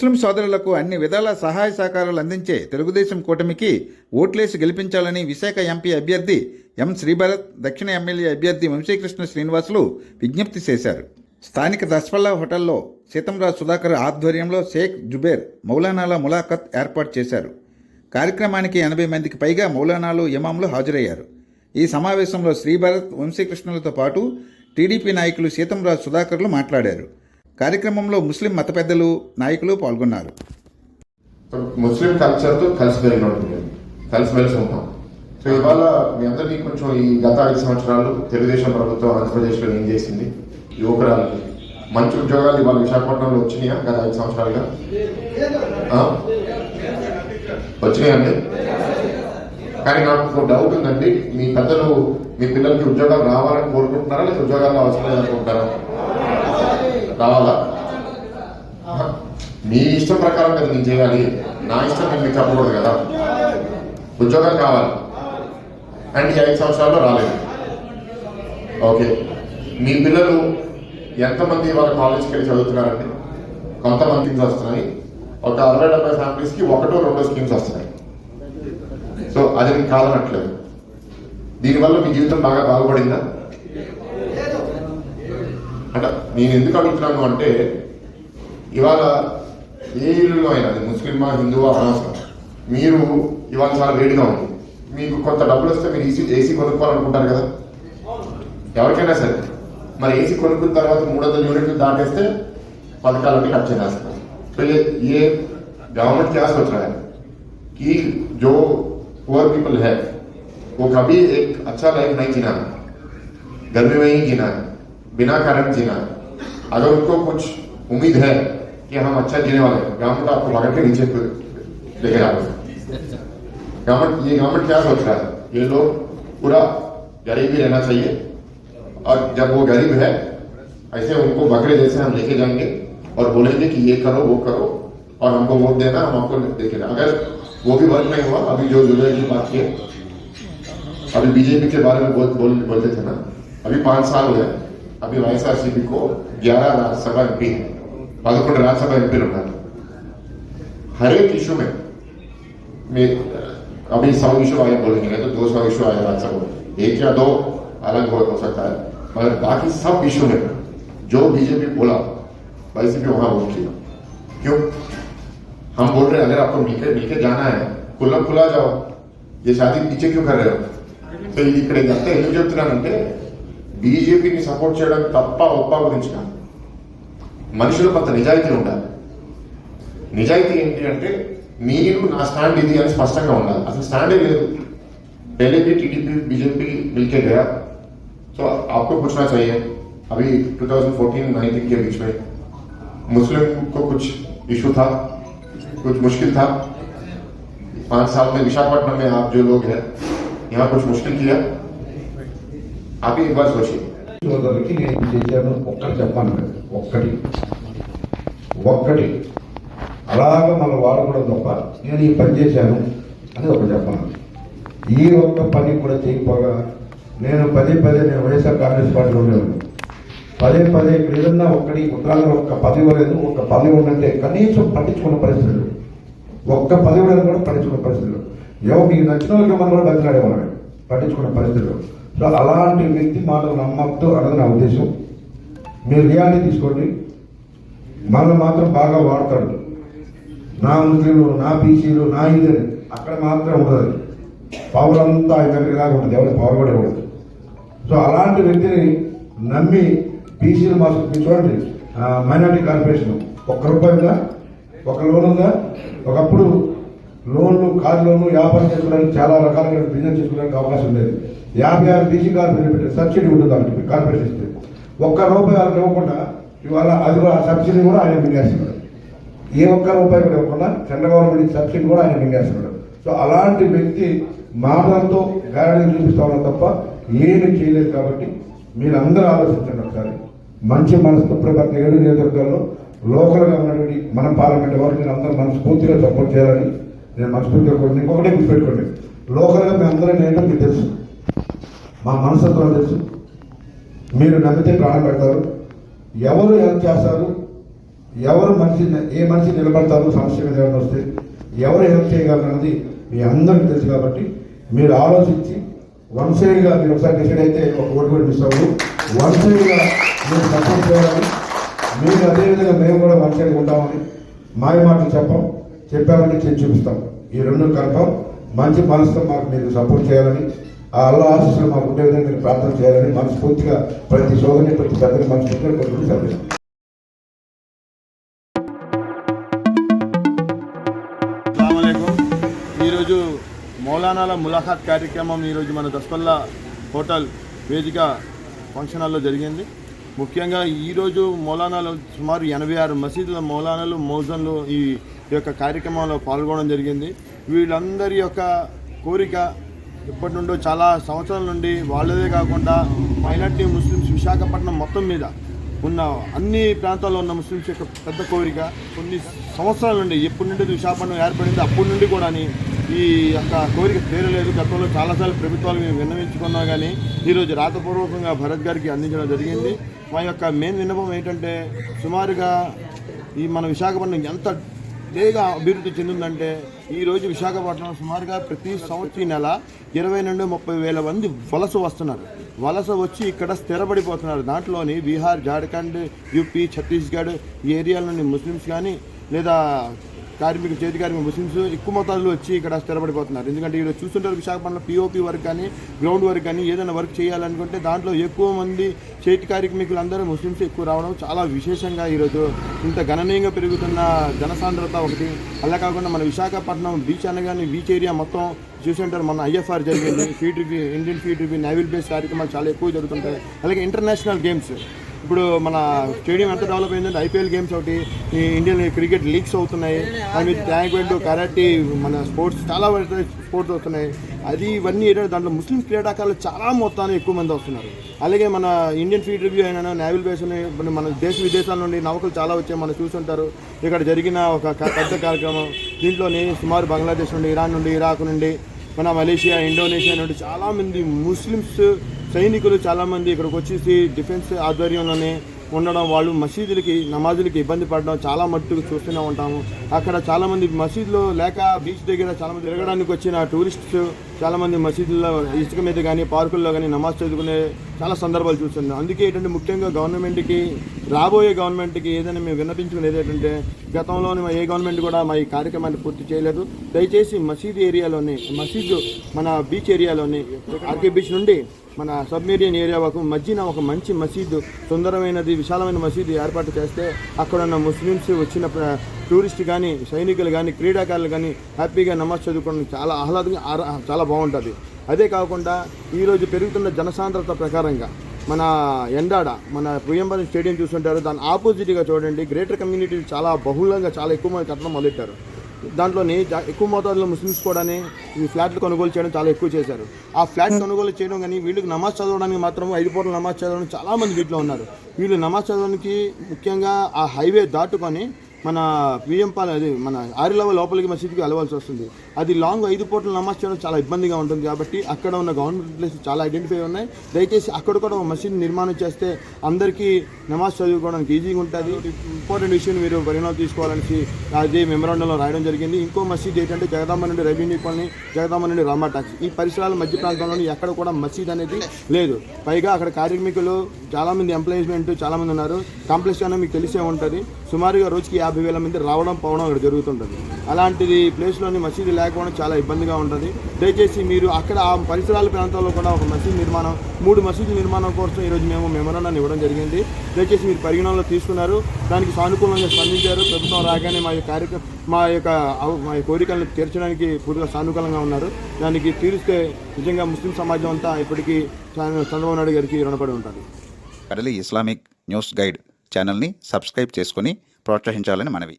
ముస్లిం సోదరులకు అన్ని విధాల సహాయ సహకారాలు అందించే తెలుగుదేశం కూటమికి ఓట్లేసి గెలిపించాలని విశాఖ ఎంపీ అభ్యర్థి ఎం శ్రీభరత్ దక్షిణ ఎమ్మెల్యే అభ్యర్థి వంశీకృష్ణ శ్రీనివాసులు విజ్ఞప్తి చేశారు. స్థానిక దస్పల్లా హోటల్లో సీతంరాజ్ సుధాకర్ ఆధ్వర్యంలో షేక్ జుబేర్ మౌలానాల ములాఖత్ ఏర్పాటు చేశారు. కార్యక్రమానికి ఎనభై మందికి పైగా మౌలానాలు ఇమాంలు హాజరయ్యారు. ఈ సమావేశంలో శ్రీభరత్ వంశీకృష్ణులతో పాటు టీడీపీ నాయకులు సీతంరాజ్ సుధాకర్లు మాట్లాడారు. కార్యక్రమంలో ముస్లిం మత పెద్దలు నాయకులు పాల్గొన్నారు. ముస్లిం కల్చర్తో కలిసి ఉంటుంది కలిసిమెలిసి ఉంటాం. సో ఇవాళ మీ అందరినీ కొంచెం ఈ గత ఐదు సంవత్సరాలు తెలుగుదేశం ప్రభుత్వం ఆంధ్రప్రదేశ్లో ఏం చేసింది? యువకురాలకి మంచి ఉద్యోగాలు ఇవాళ విశాఖపట్నంలో వచ్చినాయా? గత ఐదు సంవత్సరాలుగా? వచ్చినాయండి? కానీ నాకు డౌట్ ఉందండి. మీ పెద్దలు మీ పిల్లలకి ఉద్యోగాలు రావాలని కోరుకుంటున్నారా? లేదా ఉద్యోగాలు అవసరం లేదనుకుంటారా రావాలా? మీ ఇష్టం ప్రకారం కదా నేను చేయాలి. నా ఇష్టం నేను మీకు చెప్పకూడదు కదా. ఉద్యోగం కావాలి. అండ్ ఈ ఐదు సంవత్సరాల్లో రాలేదు. ఓకే. మీ పిల్లలు ఎంతమంది వాళ్ళ కాలేజ్కి వెళ్ళి చదువుతున్నారండి? కొంతమంది స్కీమ్స్ వస్తున్నాయి ఒక అరవై డెబ్బై ఫ్యామిలీస్కి ఒకటో రెండో స్కీమ్స్ వస్తున్నాయి. సో అది మీకు కాదనట్లేదు. దీనివల్ల మీ జీవితం బాగా బాగుపడిందా? అంటే నేను ఎందుకు అడుగుతున్నాను అంటే ఇవాళ ఏ ఇల్లులో అయినా అది ముస్లిమా హిందువా అనవసరం మీరు ఇవాళ చాలా వేడిగా ఉంది మీకు కొంత డబ్బులు వస్తే మీరు ఏసీ ఏసీ కొనుక్కోవాలనుకుంటారు కదా ఎవరికైనా సరే మరి ఏసీ కొనుక్కున్న తర్వాత మూడు వందల యూనిట్లు దాటేస్తే పథకాలన్నీ కట్ చేసేస్తారు तो ये ये गवर्नमेंट क्या सोच रहा है कि जो पुअर पीपल है वो कभी एक अच्छा लाइफ नहीं जीना है गर्मी में ही जीना है बिना कारण जीना। है अगर उनको कुछ उम्मीद है कि हम अच्छा जीने वाले हैं गवर्नमेंट आपको पकड़ के नीचे लेके जा रहे हैं। गवर्नमेंट ये गवर्नमेंट क्या सोच रहा है? ये लोग पूरा गरीब ही रहना चाहिए। और जब वो गरीब है ऐसे उनको बकरे जैसे हम लेके जाएँगे और बोलेंगे कि ये करो वो करो और हमको वोट देना हम आपको देखेगा अगर वो भी वर्क नहीं हुआ अभी जो जुलाई की बात की अभी बीजेपी के बारे में बोल, बोल बोलते थे ना अभी पाँच साल हुए अभी अभी అవి को ग्यारह राज्यसभा एमपी है। पदकोड़ राज्यसभा एमपी हर एक इशू में अभी सौ इशू आए बोलेंगे नहीं तो दो सौ इशू आए राज्यसभा एक या दो अलग हो, हो सकता है। मगर बाकी सब इशू में जो बीजेपी बोला वैसे भी वहाँ वोट किया। क्यों? हम बोल रहे हैं अगर आपको मिलकर मिलकर जाना है खुला खुला जाओ। ये शादी पीछे क्यों कर रहे हो? तो इकड़े जाते हैं जो इतना घंटे బీజేపీని సపోర్ట్ చేయడం తప్ప ఒప్ప గురించి కాదు మనుషులు కొంత నిజాయితీ ఉండాలి నిజాయితీ ఏంటి అంటే మీరు నా స్టాండ్ ఇది అని స్పష్టంగా ఉండాలి అసలు స్టాండే లేదు पहले भी टीडीपी बीजेपी मिलके गया तो आपको पूछना चाहिए अभी 2014-19 के बीच में मुस्लिम को कुछ इशू था कुछ मुश्किल था पांच साल में विशाखापट्टनम में आप जो लोग हैं यहाँ कुछ मुश्किल किया అవి ఇవ్వాల్సి వచ్చింది. నేను చేశాను? ఒక్కటి చెప్పాను ఒక్కటి. ఒక్కటి. అలాగ వాడు కూడా తప్ప నేను ఈ పని చేశాను అని ఒకటి చెప్పాను. ఈ ఒక్క పని కూడా చేయకపోగా నేను పదే పదే నేను వైఎస్ఆర్ కాంగ్రెస్ పార్టీలో ఉన్నాను పదే పదే ఏదన్నా ఒక్కడి ఉదాహరణ ఒక్క పదవి లేదు ఒక్క పదవి ఉండంటే కనీసం పట్టించుకున్న పరిస్థితులు ఒక్క పదవి కూడా పట్టించుకున్న పరిస్థితులు ఎవరు మీకు నచ్చిన వాళ్ళకి మనం కూడా బతిలాడేవాళ్ళమే పట్టించుకున్న పరిస్థితులు సో అలాంటి వ్యక్తి మాటలు నమ్మద్దు అన్నది నా ఉద్దేశం. మీరు రియాలిటీ తీసుకోండి. మనల్ని మాత్రం బాగా వాడతాడు. నా ముస్లింలు నా బీసీలు నా ఇది అక్కడ మాత్రం ఉండదు. పవర్ అంతా ఆయన దగ్గర ఇలాగ ఉంటుంది. ఎవరికి పవర్ కూడా ఉండదు సో అలాంటి వ్యక్తిని నమ్మి బీసీలు మాకు చూడండి మైనార్టీ కార్పొరేషన్ ఒక్క రూపాయి ఉందా? ఒక లోన్ ఉందా? ఒకప్పుడు లోన్లు కార్ లోన్లు వ్యాపారం చేసుకోవడానికి చాలా రకాలుగా బిజినెస్ చేసుకోవడానికి అవకాశం ఉండేది. యాభై ఆరు బీసీ కార్పొరేషన్ పెట్టే సబ్సిడీ ఉంటుంది దానికి కార్పొరేషన్ ఇస్తే. ఒక్క రూపాయి వాళ్ళకి ఇవ్వకుండా ఇవాళ అది కూడా ఆ సబ్సిడీ కూడా ఆయన మింగేస్తున్నాడు. ఏ ఒక్క రూపాయి కూడా ఇవ్వకుండా సెంట్రల్ గవర్నమెంట్ సబ్సిడీ కూడా ఆయన మింగేస్తున్నాడు. సో అలాంటి వ్యక్తి మాటలతో గాడి చూపిస్తా ఉన్నా తప్ప ఏమి చేయలేదు కాబట్టి మీరు ఆలోచించండి ఒకసారి. మంచి మనసుతో ప్రతి ఏడు నియోజకవర్గాల్లో లోకల్గా ఉన్నటువంటి మన పార్లమెంట్ వరకు మీరు అందరూ మనస్ఫూర్తిగా సపోర్ట్ చేయాలని నేను మనస్ఫూర్తిగా కోరుకుంటున్నాను. ఇంకొకటే గుర్తుపెట్టుకోండి. లోకల్గా మీ అందరం ఏంటో మీకు తెలుసు. మా మనస్తత్వం తెలుసు. మీరు నమ్మితే ప్రాణం పెడతారు. ఎవరు హెల్ప్ చేస్తారు? ఎవరు మనిషి ఏ మనిషి నిలబడతారు? సమస్య మీద ఏమైనా వస్తే ఎవరు హెల్ప్ చేయగలరన్నది మీ అందరికీ తెలుసు కాబట్టి మీరు ఆలోచించి వన్ సైడ్గా మీరు ఒకసారి డిసైడ్ అయితే ఒక ఓటు కూడా మిస్ అవ్వదు. వన్ సైడ్గా మీరు సపోర్ట్ చేయాలని మీరు అదేవిధంగా మేము కూడా వన్ సైడ్ ఉంటామని మాయ మాటలు చెప్పాం. చెప్పామని చేసి చూపిస్తాం. ఈ రెండు కన్ఫర్మ్ మంచి మనసుతో మాకు మీరు సపోర్ట్ చేయాలని ఆ అల్లా ఆశీస్సులు మాకు ఉండే విధంగా మీరు ప్రార్థన చేయాలని మనస్ఫూర్తిగా ప్రతి సోదరిని ప్రతి పెద్దని మనస్ఫూర్తిగా కోరుకుంటూ సెలవు ఈరోజు మౌలానాల ములాఖాత్ కార్యక్రమం ఈరోజు మన దస్పల్లా హోటల్ వేదిక ఫంక్షన్ హాల్లో జరిగింది. ముఖ్యంగా ఈరోజు మౌలానాలు సుమారు ఎనభై ఆరు మసీదుల మౌలానాలు మౌజన్లు ఈ యొక్క కార్యక్రమంలో పాల్గొనడం జరిగింది. వీళ్ళందరి యొక్క కోరిక ఇప్పటి నుండో చాలా సంవత్సరాల నుండి వాళ్ళదే కాకుండా మైనార్టీ ముస్లిమ్స్ విశాఖపట్నం మొత్తం మీద ఉన్న అన్ని ప్రాంతాల్లో ఉన్న ముస్లిమ్స్ యొక్క పెద్ద కోరిక కొన్ని సంవత్సరాల నుండి ఎప్పటి నుండి విశాఖపట్నం ఏర్పడింది అప్పటి నుండి కూడా ఈ యొక్క కోరిక తీరలేదు. గతంలో చాలాసార్లు ప్రభుత్వాలు మేము విన్నవించుకున్నా కానీ ఈరోజు రాతపూర్వకంగా భరత్ గారికి అందించడం జరిగింది. మా యొక్క మెయిన్ విన్నపం ఏంటంటే సుమారుగా ఈ మన విశాఖపట్నం ఎంత వేగా అభివృద్ధి చెందిందంటే ఈరోజు విశాఖపట్నం సుమారుగా ప్రతి సంవత్సరం నెల ఇరవై నుండి ముప్పై వేల మంది వలస వస్తున్నారు. వలస వచ్చి ఇక్కడ స్థిరపడిపోతున్నారు. దాంట్లోని బీహార్ జార్ఖండ్ యూపీ ఛత్తీస్గఢ్ ఈ ఏరియాల నుండి ముస్లిమ్స్ కానీ లేదా కార్మికులు చేతి కార్మిక ముస్లిమ్స్ ఎక్కువ మొత్తాల్లో వచ్చి ఇక్కడ స్థిరపడిపోతున్నారు. ఎందుకంటే ఇక్కడ చూస్తుంటారు విశాఖపట్నంలో పీఓపీ వర్క్ కానీ గ్రౌండ్ వర్క్ కానీ ఏదైనా వర్క్ చేయాలనుకుంటే దాంట్లో ఎక్కువ మంది చేతి కార్మికులు అందరూ ముస్లిమ్స్ ఎక్కువ రావడం చాలా విశేషంగా ఈరోజు ఇంత గణనీయంగా పెరుగుతున్న జనసాంద్రత ఒకటి. అలా కాకుండా మన విశాఖపట్నం బీచ్ అనగానే బీచ్ ఏరియా మొత్తం చూసుంటారు మన ఐఎఫ్ఆర్ జరిగింది. Fleet Indian fleet review naval base కార్యక్రమాలు చాలా ఎక్కువ జరుగుతుంటాయి. అలాగే ఇంటర్నేషనల్ గేమ్స్ ఇప్పుడు మన స్టేడియం ఎంత డెవలప్ అయిందంటే ఐపీఎల్ గేమ్స్ ఒకటి ఈ ఇండియన్ క్రికెట్ లీగ్స్ అవుతున్నాయి దాని మీద ట్యాంక్ మన స్పోర్ట్స్ చాలా స్పోర్ట్స్ వస్తున్నాయి. అది ఇవన్నీ ఏంటంటే దాంట్లో ముస్లిం క్రీడాకారులు చాలా మొత్తాన్ని ఎక్కువ మంది వస్తున్నారు. అలాగే మన ఇండియన్ ఫీడ్ రివ్యూ అయినా నేవల్ బేస్ మన దేశ విదేశాల నుండి నౌకలు చాలా వచ్చాయి మనం చూసుంటారు. ఇక్కడ జరిగిన ఒక పెద్ద కార్యక్రమం దీంట్లోని సుమారు బంగ్లాదేశ్ నుండి ఇరాన్ నుండి ఇరాక్ నుండి మన మలేషియా ఇండోనేషియా నుండి చాలామంది ముస్లిమ్స్ సైనికులు చాలామంది ఇక్కడికి వచ్చేసి డిఫెన్స్ ఆధ్వర్యంలోనే ఉండడం వాళ్ళు మసీదులకి నమాజులకి ఇబ్బంది పడడం చాలా మట్టుకు చూస్తూనే ఉంటాము. అక్కడ చాలామంది మసీదులో లేక బీచ్ దగ్గర చాలామంది తిరగడానికి వచ్చిన టూరిస్ట్స్ చాలామంది మసీదుల్లో ఇసుక మీద కానీ పార్కుల్లో కానీ నమాజ్ చదువుకునే చాలా సందర్భాలు చూస్తున్నాం. అందుకే ఏంటంటే ముఖ్యంగా గవర్నమెంట్కి రాబోయే గవర్నమెంట్కి ఏదైనా మేము విన్నపించుకునేది ఏంటంటే గతంలోని ఏ గవర్నమెంట్ కూడా మా ఈ కార్యక్రమాన్ని పూర్తి చేయలేదు. దయచేసి మసీద్ ఏరియాలోని మసీదు మన బీచ్ ఏరియాలోని ఆర్కే బీచ్ నుండి మన సబ్మెరీన్ ఏరియా ఒక మధ్యన ఒక మంచి మసీదు సుందరమైనది విశాలమైన మసీదు ఏర్పాటు చేస్తే అక్కడ ఉన్న ముస్లిమ్స్ వచ్చిన టూరిస్ట్ కానీ సైనికులు కానీ క్రీడాకారులు కానీ హ్యాపీగా నమాజ్ చదువుకోవడం చాలా ఆహ్లాదంగా చాలా బాగుంటుంది. అదే కాకుండా ఈరోజు పెరుగుతున్న జనసాంద్రత ప్రకారంగా మన ఎండాడ మన పుయ్యంబరం స్టేడియం చూస్తుంటారు. దాని ఆపోజిట్గా చూడండి గ్రేటర్ కమ్యూనిటీ చాలా బహుళంగా చాలా ఎక్కువ మంది కట్టడం మొదలెట్టారు. దాంట్లోని ఎక్కువ మోతాదులో ముస్లిమ్స్ కూడా ఈ ఫ్లాట్లు కొనుగోలు చేయడం చాలా ఎక్కువ చేశారు. ఆ ఫ్లాట్ కొనుగోలు చేయడం కానీ వీళ్ళకి నమాజ్ చదవడానికి మాత్రం ఐదు పూటలు నమాజ్ చదవడం చాలామంది వీటిలో ఉన్నారు. వీళ్ళు నమాజ్ చదవడానికి ముఖ్యంగా ఆ హైవే దాటుకొని మన పిఎంపాల్ అది మన ఆరిలవ లోపలికి మసీదుకి వెళ్ళవలసి వస్తుంది. అది లాంగ్ ఐదు పూటలు నమాజ్ చేయడం చాలా ఇబ్బందిగా ఉంటుంది కాబట్టి అక్కడ ఉన్న గవర్నమెంట్ ప్లేస్ చాలా ఐడెంటిఫై ఉన్నాయి. దయచేసి అక్కడ కూడా ఒక మసీద్ నిర్మాణం చేస్తే అందరికీ నమాజ్ చదువుకోవడానికి ఈజీగా ఉంటుంది. ఇంపార్టెంట్ విషయం మీరు పరిణామం తీసుకోవాలని అదే మెమరాండంలో రాయడం జరిగింది. ఇంకో మసీద్ ఏంటంటే జగదాంబ నుండి రెవెన్యూ కాలనీ జగదాంబ నుండి రామా టాక్స్. ఈ పరిసరాల మధ్య ప్రాంతంలోని ఎక్కడ కూడా మసీద్ అనేది లేదు. పైగా అక్కడ కార్మికులు చాలామంది ఎంప్లాయ్మెంట్ చాలామంది ఉన్నారు. కాంప్లెక్స్ అనేది మీకు తెలిసే ఉంటుంది. సుమారుగా రోజుకి యాభై వేల మంది రావడం పోవడం అక్కడ జరుగుతుంటుంది. అలాంటిది ప్లేస్లోని మసీదు లేకపోవడం చాలా ఇబ్బందిగా ఉంటుంది. దయచేసి మీరు అక్కడ ఆ పరిసరాల ప్రాంతాల్లో కూడా ఒక మసీదు నిర్మాణం మూడు మసీదు నిర్మాణం కోసం ఈరోజు మేము మెమరాండాన్ని ఇవ్వడం జరిగింది. దయచేసి మీరు పరిగణనలో తీసుకున్నారు. దానికి సానుకూలంగా స్పందించారు. ప్రభుత్వం రాగానే మా యొక్క మా యొక్క మా కోరికలను తీర్చడానికి పూర్తిగా సానుకూలంగా ఉన్నారు. దానికి తీరిస్తే నిజంగా ముస్లిం సమాజం అంతా ఇప్పటికీ చంద్రబాబు నాయుడు గారికి రుణపడి ఉంటుంది. కడలి ఇస్లామిక్ న్యూస్ గైడ్ ఛానల్ని సబ్స్క్రైబ్ చేసుకొని ప్రోత్సహించాలని మనవి.